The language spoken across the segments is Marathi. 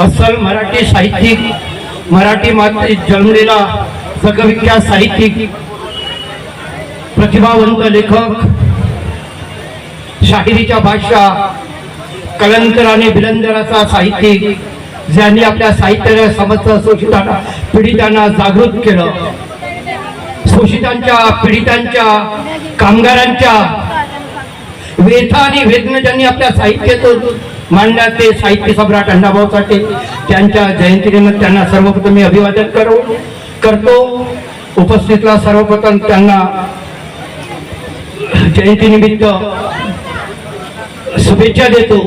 अस्सल मराठी साहित्यिक मराठी मातीत जन्मलेला जगविख्यात साहित्यिक प्रतिभावंत लेखक शाहिरीच्या भाषा कलंकर आणि बिलंदराचा साहित्यिक ज्यांनी आपल्या साहित्याला समस्या शोषितांना पीडितांना जागृत केलं. शोषितांच्या पीडितांच्या कामगारांच्या व्यथा आणि वेदना ज्यांनी आपल्या साहित्यातून मांडण्याचे साहित्य सम्राट अण्णाभाऊ साठे त्यांच्या जयंतीनिमित्त त्यांना सर्वप्रथम मी अभिवादन करू करतो. उपस्थितला सर्वप्रथम त्यांना जयंतीनिमित्त शुभेच्छा देतो.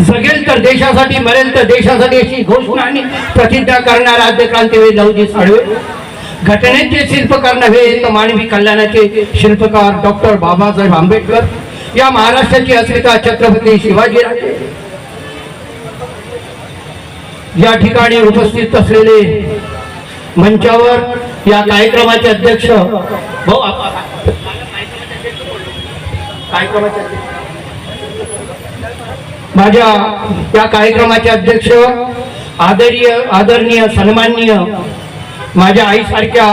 जगेल तर देशासाठी मरेल तर देशासाठी अशी घोषणा आणि प्रतिज्ञा करणारा आद्य क्रांतीवीर लहुजी साळवे. घटनेचे शिल्पकार नव्हे तर मानवी कल्याणाचे शिल्पकार डॉक्टर बाबासाहेब आंबेडकर या महाराष्ट्राची अस्मिता छत्रपती शिवाजीराजे या ठिकाणी उपस्थित असलेले मंचावर या कार्यक्रमाचे अध्यक्ष भाऊ कार्यक्रमाचे माझ्या या कार्यक्रमाचे अध्यक्ष आदरणीय आदरणीय सन्माननीय माझ्या आईसारख्या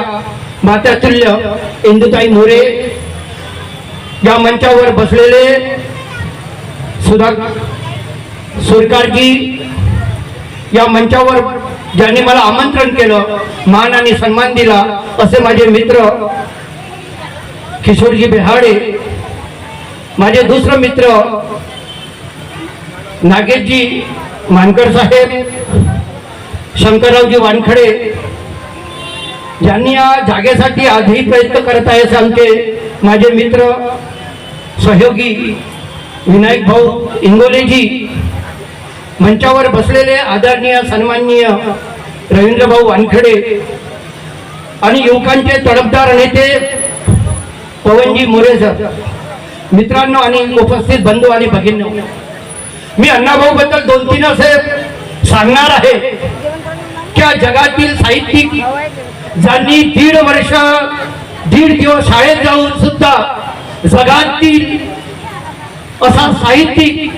मातातुल्य इंदुताई मोरे या मंचावर बसलेले सुधा सुरकारजी या मंचावर ज्यांनी मला आमंत्रण केलं मान आणि सन्मान दिला असे माझे मित्र किशोरजी बेहाडे माझे दुसरं मित्र नागेशजी मानकर साहेब शंकररावजी वानखडे ज्यांनी या जागेसाठी आजही प्रयत्न करत आहे सांगते आमचे माझे मित्र सहयोगी विनायक भाऊ इंगोलेजी मंचावर बसलेले आदरणीय सन्माननीय रवींद्रभाऊ वानखडे आणि युवकांचे तडफदार नेते पवनजी मोरे सर मित्रांनो आणि उपस्थित बंधू आणि भगिनी मी अण्णाभाऊ बद्दल दोन तीन असे सांगणार आहे. की जगातील साहित्यिक ज्यांनी दीड वर्ष दीड दिवस शाळेत जाऊन सुद्धा जगातील असा साहित्यिक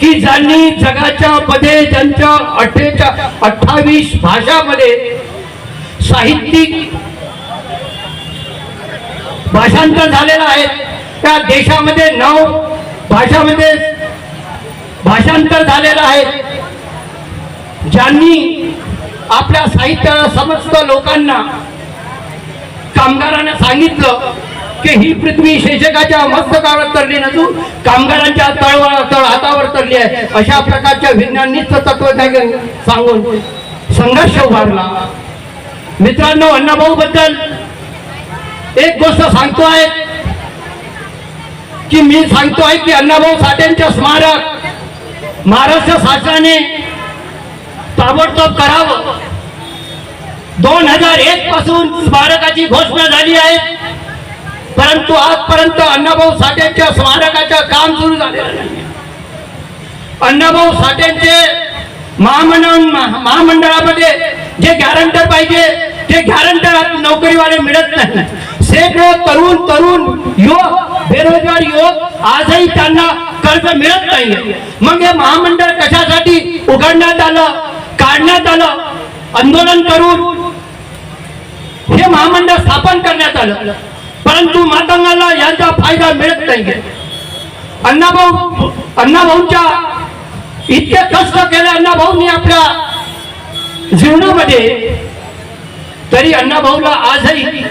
की ज्यांनी जगाच्या मध्ये ज्यांच्या अठ्ठेच्या अठ्ठावीस भाषामध्ये साहित्यिक भाषांतर झालेलं आहे त्या देशामध्ये नऊ भाषामध्ये भाषांतर झालेलं आहे. ज्यांनी आपल्या साहित्याला समस्त लोकांना कामगारांना सांगितलं की ही पृथ्वी शेषकाच्या मस्तकावर तरली नसून कामगारांच्या तळवा तळ हातावर तरली आहे. अशा प्रकारच्या विज्ञानीच तत्वज्ञान सांगून संघर्ष उभारला. मित्रांनो अण्णाभाऊ बद्दल एक गोष्ट सांगतो आहे की मी सांगतोय की अण्णाभाऊ साठेंच्या स्मारक महाराष्ट्र शासनाने ताबडतोब करावं. दोन हजार एक पासून स्मारकाची घोषणा झाली आहे. परंतु आजपर्यंत अण्णाभाऊ साठेंच्या स्मारकाचं काम सुरू झालेलं नाही. अण्णाभाऊ साठेंचे महामंडळ महामंडळामध्ये जे गॅरंटर पाहिजे ते गॅरंटर नोकरीवाले मिळत नाही. शेकडो तरुण तरुण युवक बेरोजगार युवक आजही त्यांना कर्ज मिळत नाही मग हे महामंडळ कशासाठी उघडण्यात आलं? काढण्यात आलं. आंदोलन करून हे महामंडळ स्थापन करण्यात आलं. परंतु मातंगाला यांचा फायदा मिळत नाही अण्णाभाऊ अण्णाभाऊंच्या इतके कष्ट केले अण्णाभाऊंनी आपल्या जीवनामध्ये. तरी अण्णाभाऊला आजही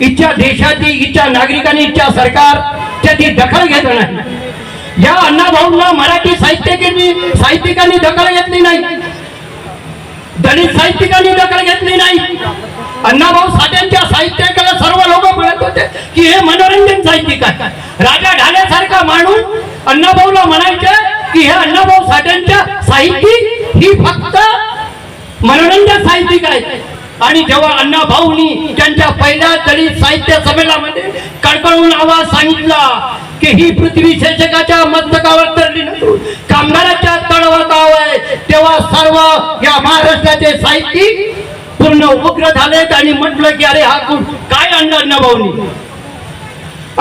इच्छा देशाची इच्छा नागरिकांनी इच्छा सरकार त्याची दखल घेत नाही. या अण्णाभाऊंना मराठी साहित्यिकांनी साहित्यिकांनी दखल घेतली नाही. त्यांनी साहित्यिकांनी दखल घेतली नाही. अण्णाभाऊ साठ्यांच्या साहित्याकडे सर्व लोक म्हणत होते की हे मनोरंजन साहित्यिक आहे राजा ढाल्यासारखा माणूस अण्णाभाऊला म्हणायचे की हे अण्णाभाऊ साठ्यांच्या साहित्यिक ही फक्त मनोरंजन साहित्यिक आहे आणि जेव्हा अण्णा भाऊनी त्यांच्या पहिल्या दलित साहित्य संमेलनामध्ये कडकडून आवाज सांगितला की ही पृथ्वी शेषकाच्या मस्तकावर तरली नसून सर्व या महाराष्ट्राचे साहित्यिक पूर्ण उग्र झालेत आणि म्हटलं की अरे हा कोण? काय आणलं अण्णाभाऊनी?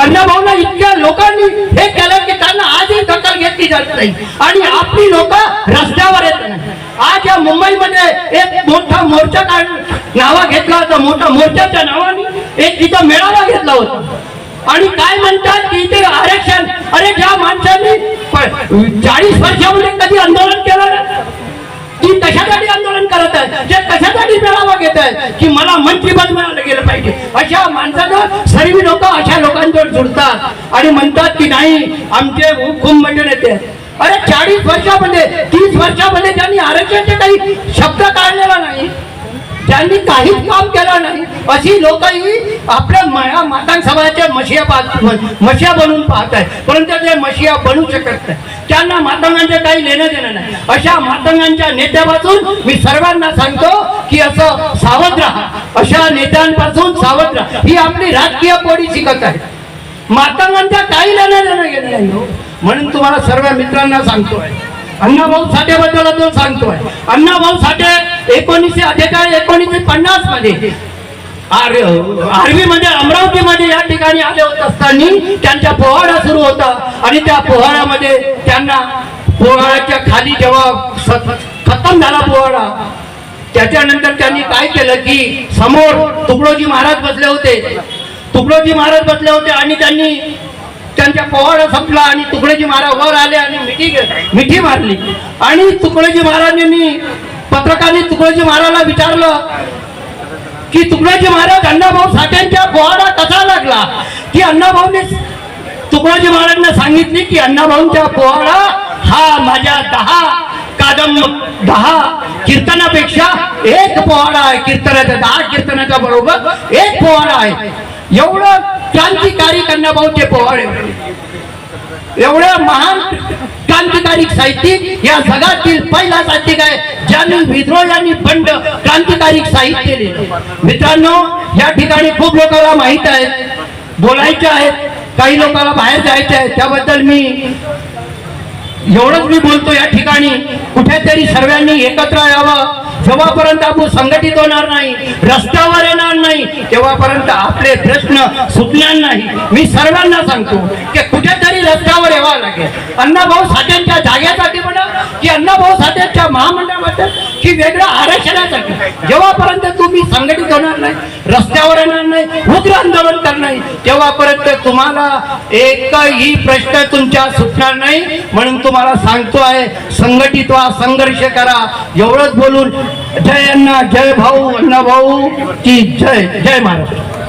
अण्णाभाऊला इतक्या लोकांनी हे केलं की त्यांना आजही दखल घेतली जात नाही. आणि आपली लोक रस्त्यावर येत नाही. आज या मुंबईमध्ये एक मोठा मोर्चा काढ नावा घेतला होता मोठा मोर्चाच्या नावाने एक तिथं मेळावा घेतला होता. आणि काय म्हणतात की इथे आरक्षण. अरे ज्या माणसांनी चाळीस वर्षामध्ये कधी आंदोलन केलं? ती कशासाठी आंदोलन करत आहे ते कशासाठी मेळावा घेत आहे की मला मंत्रीपद मिळालं गेलं पाहिजे. अशा माणसानं सर्व लोक अशा लोकांजवळ जुळतात आणि म्हणतात की नाही आमचे खूप मटण येते अरे चाळीस वर्षामध्ये तीस वर्षामध्ये त्यांनी आरक्षणाचे काही शब्द काढलेला नाही. त्यांनी काहीच काम केलं नाही अशी लोकही आपल्या माया मातांग समाजाच्या मशिया पाहत मशिया बनवून पाहत आहे परंतु ते मशिया बनू शकत नाही. त्यांना मातंगांचे काही लेणं देणं नाही. अशा मातंगांच्या नेत्यापासून मी सर्वांना सांगतो की असं सावध राहा. अशा नेत्यांपासून सावध राहा. ही आपली राजकीय पोळी शिकत आहे. मातंगांच्या काही लेणं देणं गेलं नाही हो. म्हणून तुम्हाला सर्व मित्रांना सांगतोय. अण्णाभाऊ साठेबद्दल तो सांगतोय. अण्णाभाऊ साठे एकोणीसशे अठ्ठेचाळीस एकोणीसशे पन्नासमध्ये. आर्मी मध्ये अमरावतीमध्ये या ठिकाणी आले होत असताना त्यांचा पोहाडा सुरू होता. आणि त्या पोहाळ्यामध्ये त्यांना पोहाळ्याच्या खाली जेव्हा खतम झाला पोहाडा त्याच्यानंतर त्यांनी काय केलं की समोर तुकडोजी महाराज बसले होते. तुकडोजी महाराज बसले होते आणि त्यांनी त्यांच्या पोवाडा संपला आणि तुकडोजी महाराज वर आले आणि मिठी मिठी मारली. आणि तुकडोजी महाराजांनी पत्रकारांनी तुकडोजी महाराजला विचारलं की तुकडोजी महाराज अण्णाभाऊ साठ्यांच्या पोवाडा कसा लागला? की अण्णाभाऊने तुकडोजी महाराजांना सांगितले की अण्णाभाऊंच्या पोवाडा हा माझ्या दहा कादंब दहा कीर्तनापेक्षा एक पोवाडा आहे. कीर्तनाचा दहा कीर्तनाच्या बरोबर एक पोवाडा आहे. एवढं क्रांतिकारी अण्णाभाऊचे पोवाडे होते. एवढं महान क्रांतिकारी साहित्यिक या जगातील पहिला साहित्यिक आहे ज्यांनी विद्रोह यांनी बंड क्रांतिकारी साहित्य लिहिलं मित्रांनो या ठिकाणी खूप लोकांना माहीत आहे बोलायचे आहेत काही लोकांना बाहेर जायचे आहे त्याबद्दल मी एवढंच मी बोलतो या ठिकाणी कुठेतरी सर्वांनी एकत्र यावं जेव्हापर्यंत आपण संघटित होणार नाही रस्त्यावर येणार नाही तेव्हापर्यंत आपले प्रश्न सुटणार नाही. मी सर्वांना सांगतो की कुठेतरी रस्त्यावर यावं लागेल. अण्णाभाऊ साठ्यांच्या जागेसाठी म्हणा की अण्णाभाऊ साठ्यांच्या महामंडळाबद्दल की वेगळं आरक्षणासाठी जेव्हापर्यंत तुम्ही संघटित होणार नाही रस्त्यावर येणार नाही उग्र आंदोलन करणार नाही तेव्हापर्यंत तुम्हाला एकही प्रश्न तुमच्या सुटणार नाही. म्हणून तुम्हाला सांगतो आहे संघटित व्हा संघर्ष करा. एवढंच बोलून जय अण्णा जय भाऊ अण्णा भाऊ की जय जय महाराष्ट्र.